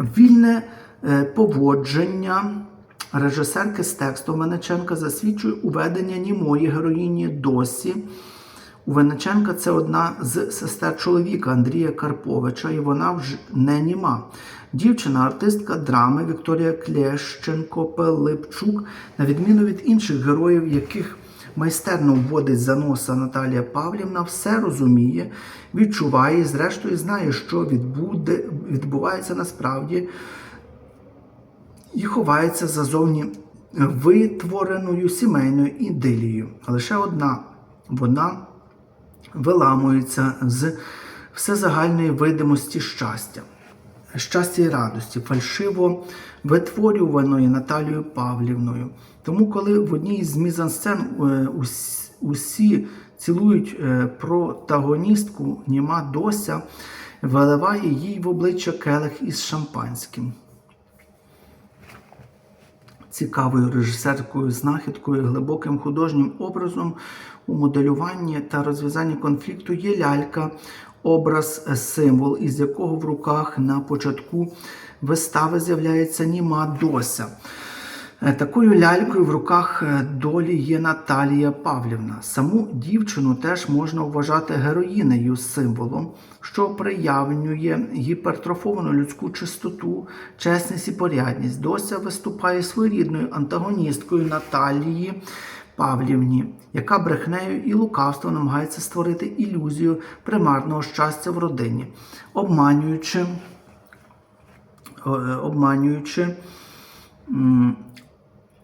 Вільне е, поводження режисерки з тексту Венеченка засвідчує уведення німої героїні досі. У Венеченка це одна з сестер чоловіка Андрія Карповича, і вона вже не німа. Дівчина, артистка драми Вікторія Клєщенко Пилипчук, на відміну від інших героїв, яких майстерно вводить за носа Наталія Павлівна, все розуміє, відчуває і, зрештою, знає, що відбуде, відбувається насправді і ховається зазовні витвореною сімейною ідилією. Лише одна вона виламується з всезагальної видимості щастя, щастя і радості, фальшиво витворюваної Наталією Павлівною. Тому, коли в одній з мізансцен е, усі цілують е, протагоністку, німа Дося виливає їй в обличчя келих із шампанським цікавою режисерською знахідкою, глибоким художнім образом у моделюванні та розв'язанні конфлікту є лялька, образ е, символ, із якого в руках на початку вистави з'являється німа дося. Е, Такою лялькою в руках е, долі є Наталія Павлівна. Саму дівчину теж можна вважати героїнею символом, що приявнює гіпертрофовану людську чистоту, чесність і порядність. Дося виступає своєрідною антагоністкою Наталії Павлівні, яка брехнею і лукавством намагається створити ілюзію примарного щастя в родині, обманюючи, е, обманюючи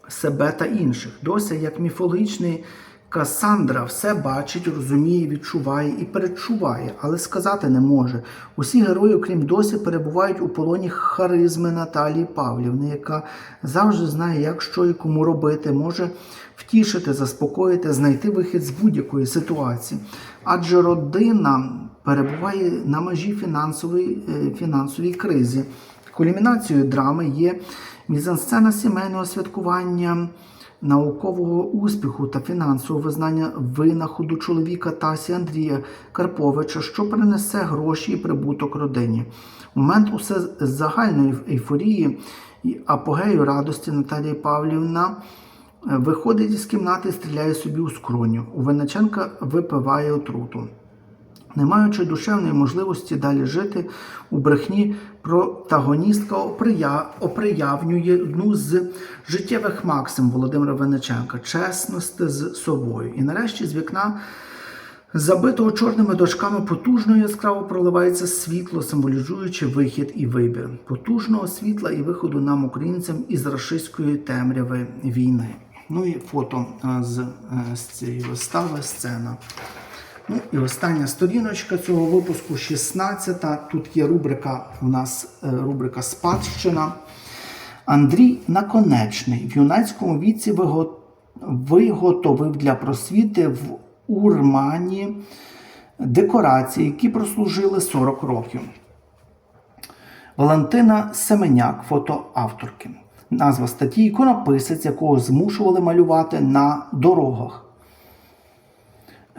себе та інших. Дося, як міфологічний Касандра, все бачить, розуміє, відчуває і передчуває, але сказати не може. Усі герої, окрім досі, перебувають у полоні харизми Наталії Павлівни, яка завжди знає, як що і кому робити, може втішити, заспокоїти, знайти вихід з будь-якої ситуації. Адже родина перебуває на межі фінансової, е, фінансовій кризі. Кульмінацією драми є мізансцена сімейного святкування, наукового успіху та фінансового визнання винаходу чоловіка Тасі Андрія Карповича, що принесе гроші і прибуток родині. Момент усе загальної ейфорії і апогею радості Наталії Павлівна е, виходить із кімнати і стріляє собі у скроню. У Винниченка випиває отруту. Не маючи душевної можливості далі жити у брехні, протагоністка оприявнює одну з життєвих максим Володимира Винниченка чесності з собою. І нарешті з вікна, забитого чорними дошками, потужно яскраво проливається світло, символізуючи вихід і вибір. Потужного світла і виходу нам, українцям, із рашистської темряви війни. Ну і фото е, з, е, з цієї вистави, сцена. Ну і остання сторіночка цього випуску, 16. Тут є рубрика у нас е, рубрика Спадщина. Андрій Наконечний в юнацькому віці виготовив для просвіти в Урмані декорації, які прослужили 40 років. Валентина Семеняк, фотоавторки. Назва статті іконописець, якого змушували малювати на дорогах.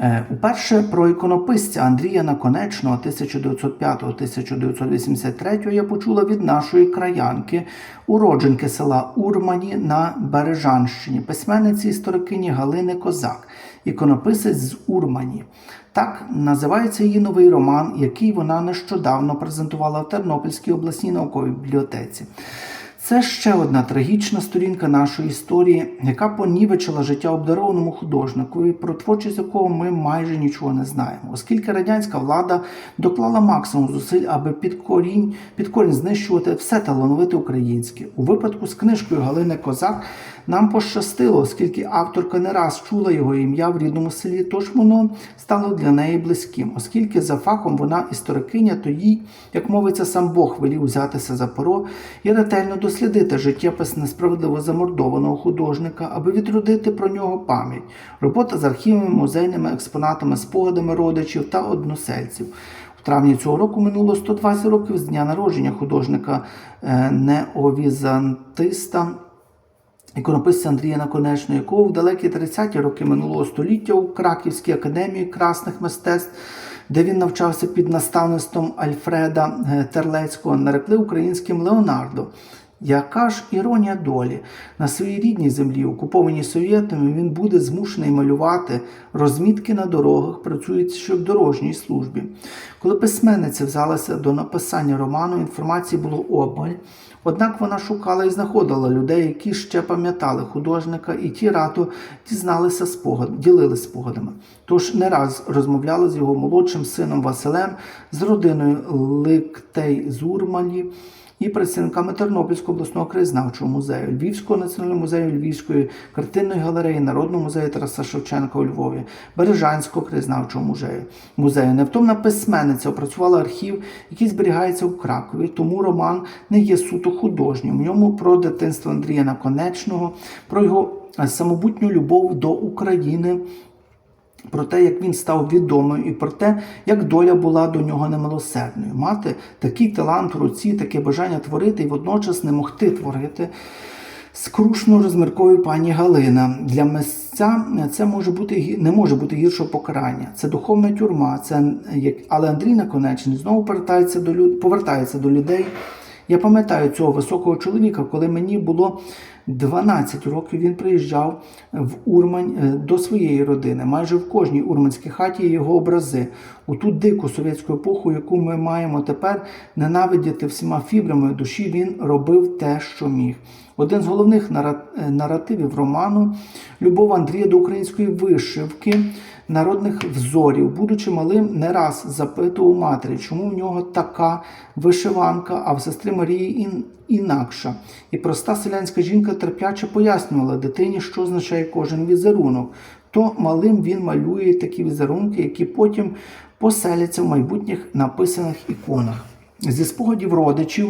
Е, Уперше про іконописця Андрія Наконечного 1905-1983 я почула від нашої краянки, уродженки села Урмані на Бережанщині, письменниці історикині Галини Козак, іконописець з Урмані. Так називається її новий роман, який вона нещодавно презентувала в Тернопільській обласній науковій бібліотеці. Це ще одна трагічна сторінка нашої історії, яка понівечила життя обдарованому художнику, про творчість якого ми майже нічого не знаємо, оскільки радянська влада доклала максимум зусиль, аби під корінь, під корінь знищувати все талановите українське. У випадку з книжкою Галини Козак нам пощастило, оскільки авторка не раз чула його ім'я в рідному селі, тож воно стало для неї близьким, оскільки за фахом вона історикиня, то їй, як мовиться, сам Бог велів взятися за перо і ретельно дослідити життєпис несправедливо замордованого художника, аби відродити про нього пам'ять. Робота з архівами, музейними експонатами, спогадами родичів та односельців. В травні цього року минуло 120 років з дня народження художника е, неовізантиста іконописця Андрія Наконечного, якого в далекі 30-ті роки минулого століття у Краківській академії красних мистецтв де він навчався під наставництвом Альфреда е, Терлецького, нарекли українським Леонардо. Яка ж іронія долі на своїй рідній землі, окупованій совєтами, він буде змушений малювати розмітки на дорогах, працюючи в дорожній службі. Коли письменниця взялася до написання роману, інформації було обмаль. Однак вона шукала і знаходила людей, які ще пам'ятали художника, і ті рато дізналися спогад, ділилися спогадами. Тож не раз розмовляли з його молодшим сином Василем, з родиною Ликтей Зурмалі і працівниками Тернопільського обласного краєзнавчого музею, Львівського національного музею, Львівської картинної галереї, Народного музею Тараса Шевченка у Львові, Бережанського краєзнавчого музею. музею. Невтомна письменниця опрацювала архів, який зберігається у Кракові, тому роман не є суто художнім. В ньому про дитинство Андрія Наконечного, про його е, самобутню любов до України про те, як він став відомим, і про те, як доля була до нього немилосердною. Мати такий талант у руці, таке бажання творити і водночас не могти творити. Скрушно розмірковує пані Галина. Для мисця це може бути не може бути гіршого покарання. Це духовна тюрма. Це як але Андрій Наконечний знову повертається до люд... повертається до людей. Я пам'ятаю цього високого чоловіка, коли мені було 12 років. Він приїжджав в Урмань е, до своєї родини. Майже в кожній урманській хаті його образи. У ту дику совєтську епоху, яку ми маємо тепер ненавидіти всіма фібрами душі, він робив те, що міг. Один з головних е, наративів роману любов Андрія до української вишивки, народних взорів. Будучи малим, не раз запитував матері, чому в нього така вишиванка, а в сестри Марії ін- інакша. І проста селянська жінка терпляче пояснювала дитині, що означає кожен візерунок. То малим він малює такі візерунки, які потім поселяться в майбутніх написаних іконах. Зі спогадів родичів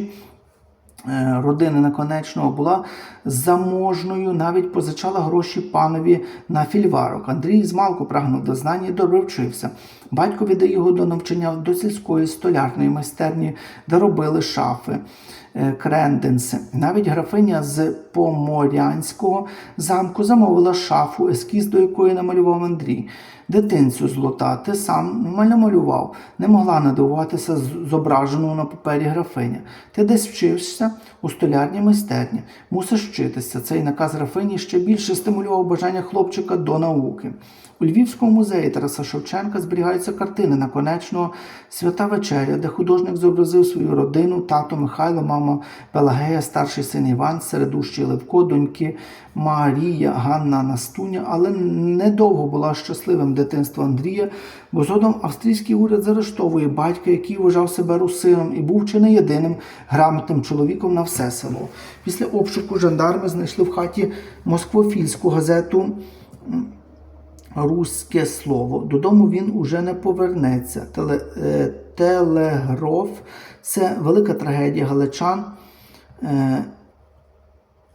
родини Наконечного була заможною, навіть позичала гроші панові на фільварок. Андрій змалку прагнув до знань і добре вчився. Батько віддає його до навчання до сільської столярної майстерні, де робили шафи. Е, Кренденси. Навіть графиня з Поморянського замку замовила шафу, ескіз до якої намалював Андрій. Дитинцю злота, ти сам малював, не могла надивуватися зображеного на папері графиня. Ти десь вчишся у столярній майстерні, мусиш вчитися. Цей наказ графині ще більше стимулював бажання хлопчика до науки. У Львівському музеї Тараса Шевченка зберігаються картини наконечного Свята вечеря, де художник зобразив свою родину, тато Михайло, мама Пелагея, старший син Іван, середущий Левко, доньки Марія, Ганна Настуня, але недовго була щасливим дитинство Андрія, бо згодом австрійський уряд заарештовує батька, який вважав себе русином і був чи не єдиним грамотним чоловіком на все село. Після обшуку жандарми знайшли в хаті москвофільську газету руське слово. Додому він уже не повернеться. Теле, е, телегроф це велика трагедія галичан. Е,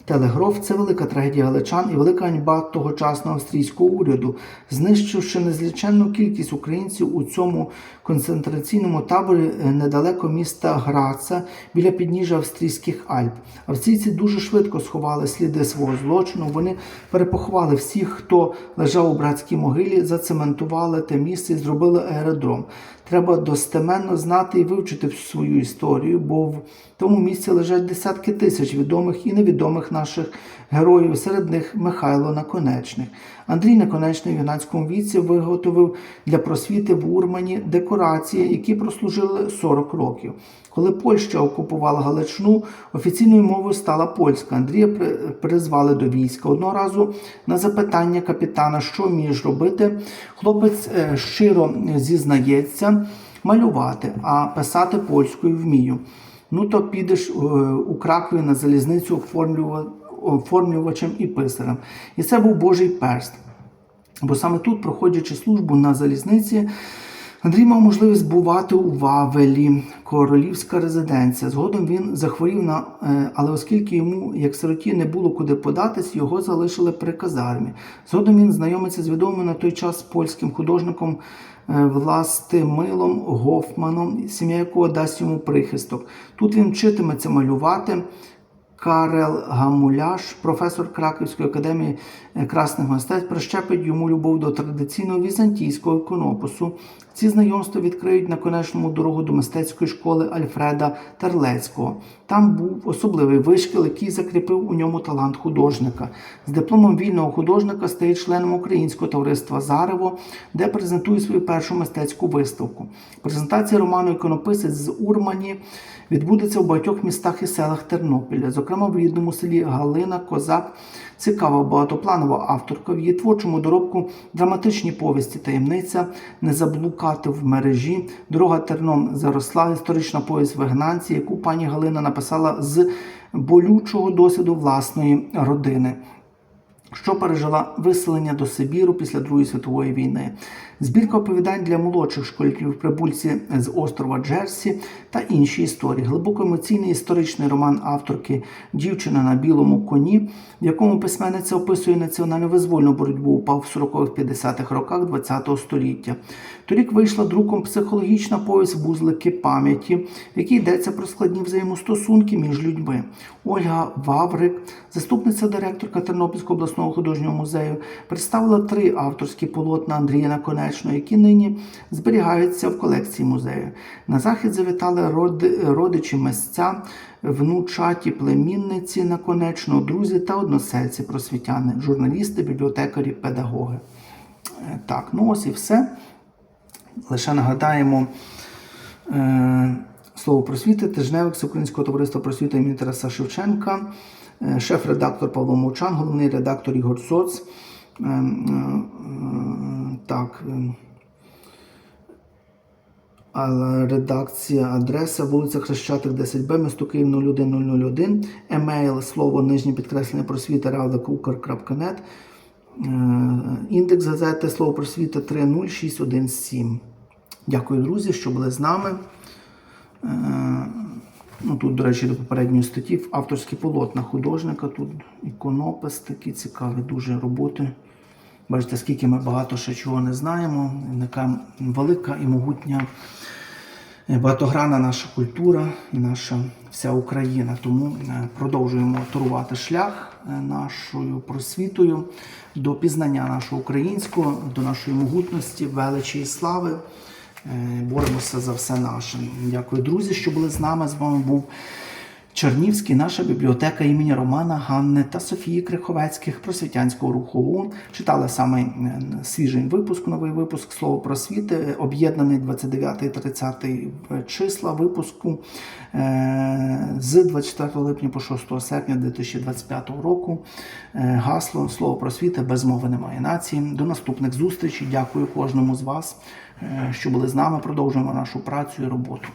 Телеграф це велика трагедія галичан і велика ганьба тогочасного австрійського уряду, знищивши незліченну кількість українців у цьому концентраційному таборі е, недалеко міста Граца біля підніжжя австрійських Альп. Австрійці дуже швидко сховали сліди свого злочину. Вони перепоховали всіх, хто лежав у братській могилі, зацементували те місце і зробили аеродром. Треба достеменно знати і вивчити всю свою історію, бо в тому місці лежать десятки тисяч відомих і невідомих наших героїв, серед них Михайло Наконечник. Андрій Наконечний в юнацькому віці виготовив для просвіти в Урмані декорації, які прослужили 40 років. Коли Польща окупувала Галичину, офіційною мовою стала польська. Андрія при- призвали до війська. Одного разу на запитання капітана, що вмієш робити, хлопець е, щиро зізнається малювати, а писати польською вмію. Ну то підеш е, у Кракові на залізницю оформлювачем і писарем. І це був Божий перст. Бо саме тут, проходячи службу на залізниці, Андрій мав можливість бувати у Вавелі, королівська резиденція. Згодом він захворів на, е, але оскільки йому, як сироті, не було куди податись, його залишили при казармі. Згодом він знайомиться з відомим на той час польським художником Властимилом Гофманом, сім'я якого дасть йому прихисток. Тут він вчитиметься малювати. Карел Гамуляш, професор Краківської академії е, красних мистецтв, прищепить йому любов до традиційного візантійського іконопису. Ці знайомства відкриють на конечному дорогу до мистецької школи Альфреда Терлецького. Там був особливий вишкіл, який закріпив у ньому талант художника. З дипломом вільного художника стає членом українського товариства Зарево, де презентує свою першу мистецьку виставку. Презентація роману Іконописець з Урмані відбудеться у багатьох містах і селах Тернопіля, зокрема в рідному селі Галина Козак. Цікава багатопланова авторка в її творчому доробку драматичні повісті таємниця, не заблукати в мережі, дорога терном заросла, історична повість вигнанці, яку пані Галина написала з болючого досвіду власної родини. Що пережила виселення до Сибіру після Другої світової війни, збірка оповідань для молодших школярів прибульці з острова Джерсі та інші історії, глибоко емоційний історичний роман авторки Дівчина на білому коні, в якому письменниця описує національно визвольну боротьбу упав в 40-50-х роках ХХ століття. Торік вийшла друком психологічна повість Вузлики пам'яті, в якій йдеться про складні взаємостосунки між людьми. Ольга Ваврик, заступниця директорка Тернопільського обласного художнього музею, представила три авторські полотна Андрія Наконечного, які нині зберігаються в колекції музею. На захід завітали родичі місця, внучаті племінниці Наконечного, друзі та односельці просвітяни, журналісти, бібліотекарі, педагоги. Е, Так, ну ось і все. Лише нагадаємо е, слово просвіти, тижневик з Українського товариства просвіти імені Тараса Шевченка, е, шеф-редактор Павло Мовчан, головний редактор Ігор Соц. Так. е, редакція, адреса, вулиця Хрещатик, 10Б, місто Київ 01001, емейл, слово нижнє підкреслення просвіта, равлик.укр.нет, Е, індекс газети слово просвіта 30617. Дякую, друзі, що були з нами. Е, Ну, тут, до речі, до попередньої статті авторські полотна художника, тут іконопис, такі цікаві дуже роботи. Бачите, скільки ми багато ще чого не знаємо. Яка велика і могутня е, багатогранна наша культура і наша вся Україна. Тому е, продовжуємо турувати шлях е, нашою просвітою до пізнання нашого українського, до нашої могутності, величі і слави. Боремося за все наше. Дякую, друзі, що були з нами. З вами був Чернівський, наша бібліотека імені Романа Ганни та Софії Криховецьких просвітянського руху ОУН. Читали саме е, свіжий випуск, новий випуск Слово просвіти, е, об'єднаний 29 і 30 числа випуску е, з 24 липня по 6 серпня 2025 року. Гасло Слово просвіти без мови немає нації. До наступних зустрічей. Дякую кожному з вас, що були з нами. Продовжуємо нашу працю і роботу.